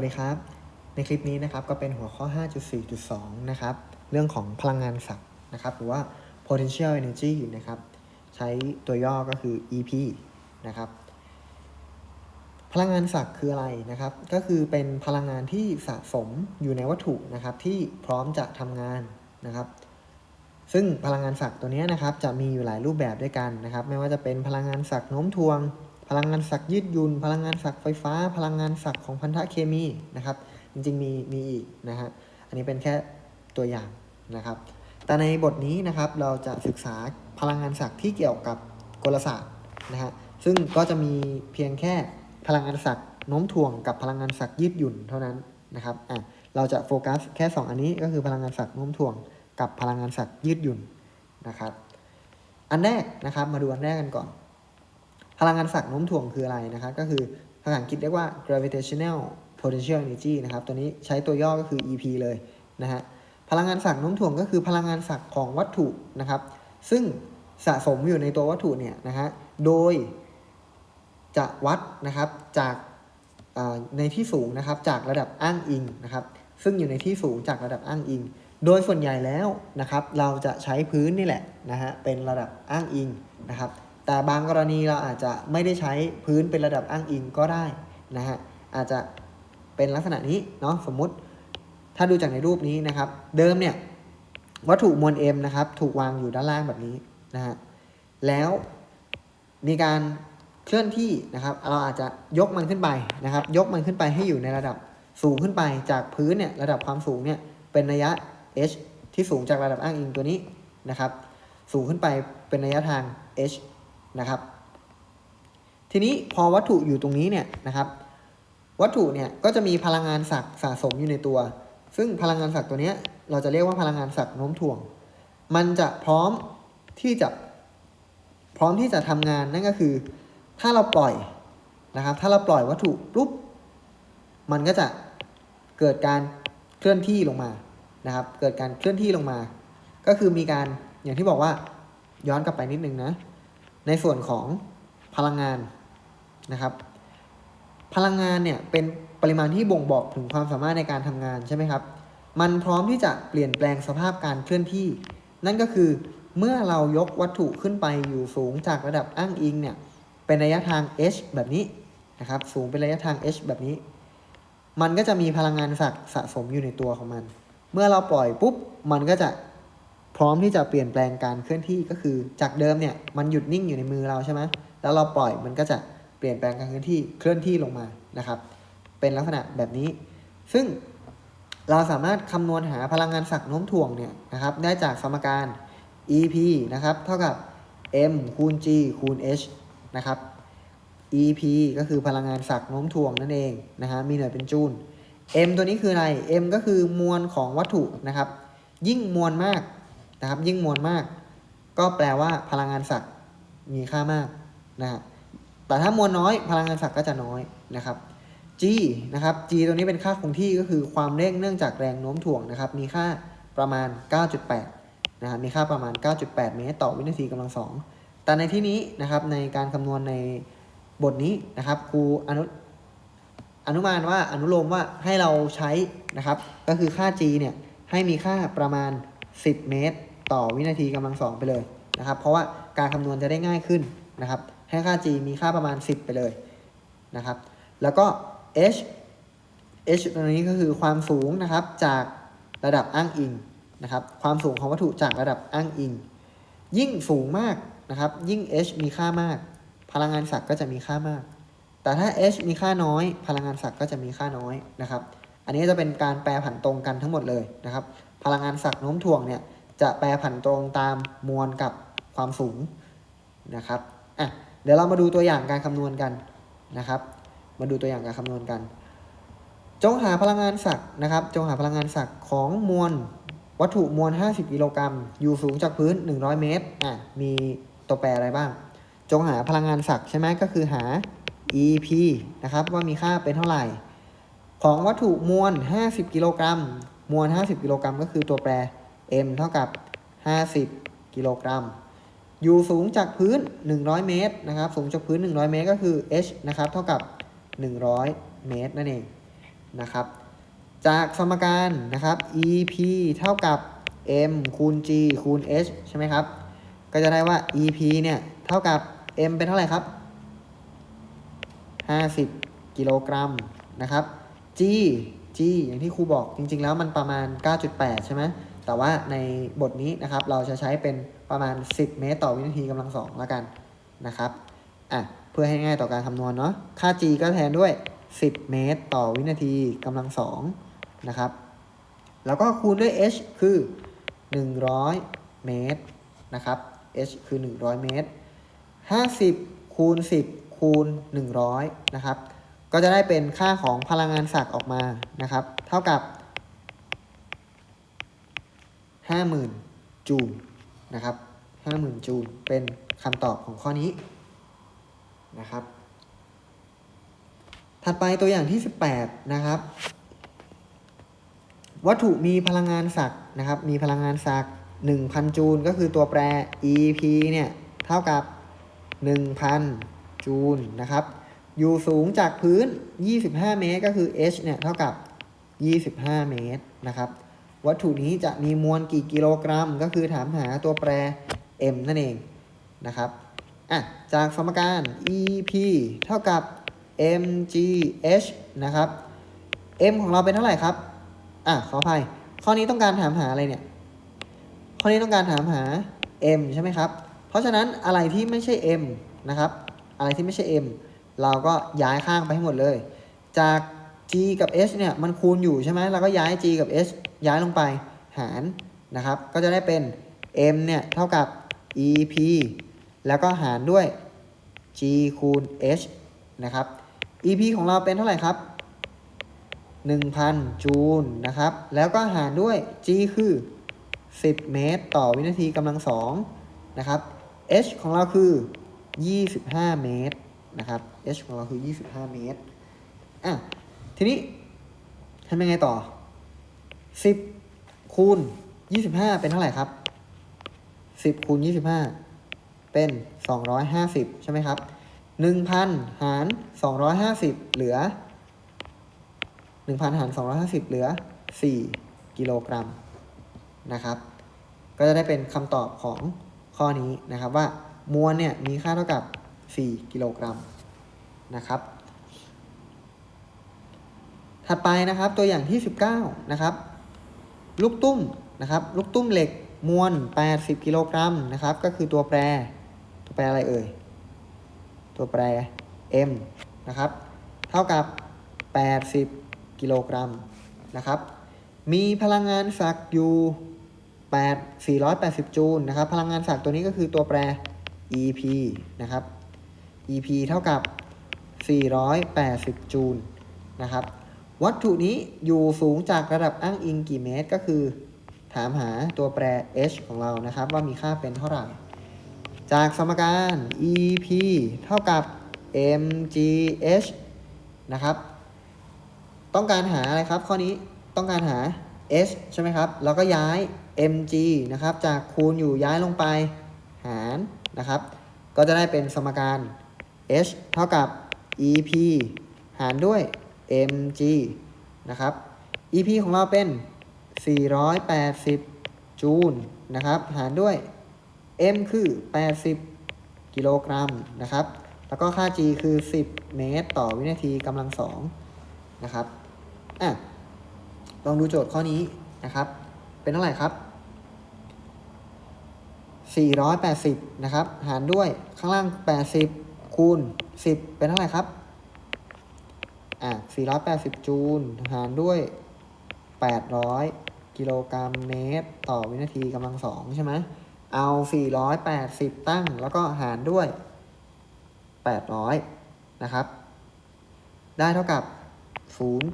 วัสดีครับ ในคลิปนี้นะครับก็เป็นหัวข้อ 5.4.2 นะครับ เรื่องของพลังงานศักย์นะครับ หรือว่า potential energy นะครับ ใช้ตัวย่อก็คือ EP นะครับ พลังงานศักย์คืออะไรนะครับ ก็คือเป็นพลังงานที่สะสมอยู่ในวัตถุนะครับที่พร้อมจะทำงานนะครับ ซึ่งพลังงานศักย์ตัวนี้นะครับจะมีอยู่หลายรูปแบบด้วยกันนะครับ ไม่ว่าจะเป็นพลังงานศักย์โน้มถ่วง พลังงานศักย์ยืดหยุนพลังงานศักย์ไฟฟ้า พลังงานศักย์ของพันธะเคมีนะครับ จริงๆมีมีอีกนะฮะอันนี้เป็นแค่ตัวอย่างนะครับ แต่ในบทนี้นะครับเราจะศึกษาพลังงานศักย์ที่เกี่ยวกับกลศาสตร์นะฮะซึ่งก็จะมีเพียงแค่พลังงานศักย์โน้มถ่วงกับพลังงานศักย์ยืดหยุ่นเท่านั้นนะครับอะเราจะโฟกัสแค่ 2 อันนี้ก็คือพลังงานศักย์โน้มถ่วงกับพลังงานศักย์ยืดหยุ่นนะครับ อันแรกนะครับมาดูอันแรกกันก่อน พลังงานศักย์โน้มถ่วงคืออะไรนะครับก็คือภาษาอังกฤษเรียกว่า gravitational potential energy นะครับ ตัวนี้ใช้ตัวย่อก็คือ EP เลยนะฮะ พลังงานศักย์โน้มถ่วงก็คือพลังงานศักย์ของวัตถุนะครับ ซึ่งสะสมอยู่ในตัววัตถุเนี่ยนะฮะ โดยจะวัดนะครับจากในที่สูงนะครับจากระดับอ้างอิงนะครับ ซึ่งอยู่ในที่สูงจากระดับอ้างอิง โดยส่วนใหญ่แล้วนะครับ เราจะใช้พื้นนี่แหละนะฮะเป็นระดับอ้างอิงนะครับ แต่บางกรณีเราอาจจะไม่ได้ใช้พื้นเป็นระดับอ้างอิงก็ได้นะฮะอาจจะเป็นลักษณะนี้เนาะสมมุติถ้าดูจากในรูปนี้นะครับ เดิมเนี่ยวัตถุมวล m นะครับ ถูกวางอยู่ด้านล่างแบบนี้นะฮะแล้วมีการเคลื่อนที่นะครับ เราอาจจะยกมันขึ้นไปนะครับ ยกมันขึ้นไปให้อยู่ในระดับสูงขึ้นไปจากพื้นเนี่ยระดับความสูงเนี่ยเป็นระยะ h ที่สูงจากระดับอ้างอิงตัวนี้นะครับ สูงขึ้นไปเป็นระยะทาง h นะครับ ทีนี้พอวัตถุอยู่ตรงนี้เนี่ยนะครับ วัตถุเนี่ยก็จะมีพลังงานศักด์สะสมอยู่ในตัว ซึ่งพลังงานศักด์ตัวเนี้ยเราจะเรียกว่าพลังงานศักด์โน้มถ่วง มันจะพร้อมที่จะพร้อมที่จะทำงานนั่นก็คือ ถ้าเราปล่อยนะครับ ถ้าเราปล่อยวัตถุปุ๊บมันก็จะเกิดการเคลื่อนที่ลงมานะครับ เกิดการเคลื่อนที่ลงมา ก็คือมีการอย่างที่บอกว่าย้อนกลับไปนิดนึงนะ ในส่วนของพลังงานนะครับ พลังงานเนี่ยเป็นปริมาณที่บ่งบอกถึงความสามารถในการทำงานใช่ไหมครับ มันพร้อมที่จะเปลี่ยนแปลงสภาพการเคลื่อนที่ นั่นก็คือเมื่อเรายกวัตถุขึ้นไปอยู่สูงจากระดับอ้างอิงเนี่ยเป็นระยะทาง h แบบนี้นะครับสูงเป็นระยะทาง h แบบนี้ มันก็จะมีพลังงานศักสะสมอยู่ในตัวของมัน เมื่อเราปล่อยปุ๊บมันก็จะ ร้อมที่จะเปลี่ยนแปลงการเคลื่อนที่ก็คือ จากเดิมเนี่ยมันหยุดนิ่งอยู่ในมือเราใช่ไหมแล้วเราปล่อยมันก็จะเปลี่ยนแปลงการเคลื่อนที่เคลื่อนที่ลงมานะครับ เป็นลักษณะแบบนี้ ซึ่งเราสามารถคำนวณหาพลังงานศักย์โน้มถ่วงเนี่ยนะครับ ได้จากสมการ EP นะครับ เท่ากับ m คูณ g คูณ h นะครับ EP ก็คือพลังงานศักย์โน้มถ่วงนั่นเองนะฮะมีหน่วยเป็นจูล m ตัวนี้คืออะไร m ก็คือมวลของวัตถุนะครับ ยิ่งมวลมาก นะครับยิ่งมวลมาก ก็แปลว่าพลังงานศักย์มีค่ามากนะแต่ถ้ามวลน้อยพลังงานศักย์ก็จะน้อยนะครับ g นะครับ g ตัวนี้เป็นค่าคงที่ก็คือความเร่งเนื่องจากแรงโน้มถ่วงนะครับ มีค่าประมาณ 9.8นะฮะมีค่าประมาณ 9.8 เมตรต่อวินาทีกำลังสองแต่ในที่นี้นะครับในการคำนวณในบทนี้นะครับครูอนุอนุมานว่าอนุโลมว่าให้เราใช้นะครับ ก็คือค่า g เนี่ยให้มีค่าประมาณ 10 เมตร ต่อวินาทีกำลังสองไปเลยนะครับ เพราะว่าการคำนวณจะได้ง่ายขึ้นนะครับ ให้ค่า g มีค่าประมาณ 10 ไปเลยนะครับ แล้วก็ h h ตัวนี้ก็คือความสูงนะครับจากระดับอ้างอิงนะครับ ความสูงของวัตถุจากระดับอ้างอิง ยิ่งสูงมากนะครับ ยิ่ง h มีค่ามาก พลังงานศักย์ก็จะมีค่ามาก แต่ถ้า h มีค่าน้อย พลังงานศักย์ก็จะมีค่าน้อยนะครับ อันนี้จะเป็นการแปรผันตรงกันทั้งหมดเลยนะครับ พลังงานศักย์โน้มถ่วงเนี่ย จะแปรผันตรงตามมวลกับความสูงนะครับอะเดี๋ยวเรามาดูตัวอย่างการคำนวณกันนะครับ มาดูตัวอย่างการคำนวณกัน จงหาพลังงานศักย์นะครับ จงหาพลังงานศักย์ของมวลวัตถุมวล 50 กิโลกรัม อยู่สูงจากพื้น 100 เมตร อะ มีตัวแปรอะไรบ้าง จงหาพลังงานศักย์ใช่ไหมก็คือหา EP นะครับ ว่ามีค่าเป็นเท่าไหร่ ของวัตถุมวล 50 กิโลกรัม มวล 50 กิโลกรัมก็คือตัวแปร m เท่ากับ 50 กิโลกรัม อยู่สูงจากพื้น 100 เมตรนะครับ สูงจากพื้น 100 เมตรก็คือ h นะครับ เท่ากับ 100 เมตรนั่นเองนะครับ จากสมการนะครับ EP เท่ากับ m คูณ g คูณ h ใช่ไหมครับ ก็จะได้ว่า EP เนี่ย เท่ากับ m เป็นเท่าไหร่ครับ 50 กิโลกรัมนะครับ g g อย่างที่ครูบอกจริง ๆ แล้วมันประมาณ 9.8 ใช่ไหม แต่ว่าในบทนี้นะครับเราจะใช้เป็นประมาณ 10 เมตรต่อวินาทีกำลังสองแล้วกันนะครับอะเพื่อให้ง่ายต่อการคำนวณเนาะค่า g ก็แทนด้วย 10 เมตรต่อวินาทีกำลังสองนะครับแล้วก็คูณด้วย h คือ 100 เมตรนะครับ h คือ 100 เมตร 50 คูณ 10 คูณ 100 นะครับ ก็จะได้เป็นค่าของพลังงานศักย์ออกมานะครับ เท่ากับ 50,000 จูลนะครับ 50,000 จูลเป็นคำตอบของข้อนี้นะครับ ถัดไปตัวอย่างที่ 18 นะครับ วัตถุมีพลังงานศักย์นะครับ มีพลังงานศักย์1,000 จูลก็คือตัวแปร EP เนี่ยเท่ากับ 1,000 จูลนะครับ อยู่สูงจากพื้น 25 เมตร ก็คือ h เนี่ยเท่ากับ 25 เมตรนะครับ วัตถุนี้จะมีมวลกี่กิโลกรัม ก็คือถามหาตัวแปร m นั่นเองนะครับอะจากสมการ EP เท่ากับ mgh นะครับ m ของเราเป็นเท่าไหร่ครับอะขออภัย ข้อนี้ต้องการถามหาอะไรเนี่ย ข้อนี้ต้องการถามหา m ใช่ไหมครับ เพราะฉะนั้นอะไรที่ไม่ใช่ m นะครับ อะไรที่ไม่ใช่ m เราก็ย้ายข้างไปให้หมดเลย จาก g กับ h เนี่ยมันคูณอยู่ใช่ไหมเราก็ย้าย g กับ h ย้ายลงไปหารนะครับ ก็จะได้เป็น m เนี่ยเท่ากับ ep แล้วก็หารด้วย g คูณ h นะครับ ep ของเราเป็นเท่าไหร่ครับ 1,000 จูลนะครับ แล้วก็หารด้วย g คือ 10 เมตร ต่อวินาทีกำลังสองนะครับ h ของเราคือ 25 เมตรนะครับ h ของเราคือ 25 เมตรอะ ทีนี้ทำยังไงต่อ10คูณ25เป็นเท่าไหร่ครับ10คูณ25เป็น250ใช่ไหมครับ1,000หาร250เหลือ1,000หาร250เหลือ4กิโลกรัมนะครับ ก็จะได้เป็นคำตอบของข้อนี้นะครับว่ามวลเนี่ยมีค่าเท่ากับ 4 กิโลกรัมนะครับ ถัดไปนะครับตัวอย่างที่ 19นะครับลูกตุ้มนะครับลูกตุ้มเหล็กมวล 80 กิโลกรัมนะครับ ก็คือตัวแปร ตัวแปรอะไรเอ่ย ตัวแปร m นะครับ เท่ากับ 80 กิโลกรัมนะครับ มีพลังงานศักย์อยู่ 8 480 จูลนะครับ พลังงานศักย์ตัวนี้ก็คือตัวแปร EP นะครับ EP เท่ากับ 480 จูลนะครับ วัตถุนี้อยู่สูงจากระดับอ้างอิงกี่เมตร ก็คือ ถามหาตัวแปร h ของเรานะครับ ว่ามีค่าเป็นเท่าไหร่ จากสมการ EP เท่ากับ mgh นะครับ ต้องการหาอะไรครับ ข้อนี้ต้องการหา h ใช่ไหมครับแล้วก็ย้าย mg นะครับ จากคูณอยู่ย้ายลงไปหารนะครับ ก็จะได้เป็นสมการ h เท่ากับ ep หารด้วย mg นะครับ ep ของเราเป็น 480 จูลนะครับ หารด้วย m คือ 80 กิโลกรัมนะครับ แล้วก็ค่า g คือ 10 เมตร ต่อวินาทีกำลังสองนะครับ อะ ลองดูโจทย์ข้อนี้นะครับ เป็นเท่าไหร่ครับ 480 นะครับ หารด้วยข้างล่าง 80 คูณ 10 เป็นเท่าไหร่ครับ อะ480 จูลหารด้วย 800 กิโลกรัมเมตร ต่อวินาทีกำลังสองใช่ไหมเอา 480 ตั้งแล้วก็หารด้วย 800 นะครับ ได้เท่ากับ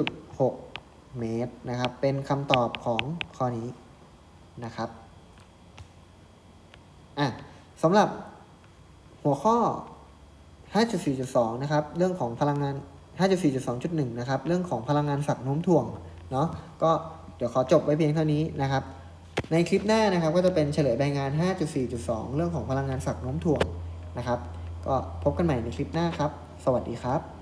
0.6 เมตรนะครับ เป็นคำตอบของข้อนี้นะครับอะสำหรับหัวข้อ 5.4.2 นะครับ เรื่องของพลังงาน 5.4.2.1 นะครับ เรื่องของพลังงานสักย์โน้มถ่วง เนาะ ก็เดี๋ยวขอจบไว้เพียงเท่านี้นะครับ ในคลิปหน้านะครับ ก็จะเป็นเฉลยใบงาน 5.4.2 เรื่องของพลังงานสักย์โน้มถ่วงนะครับ ก็พบกันใหม่ในคลิปหน้าครับ สวัสดีครับ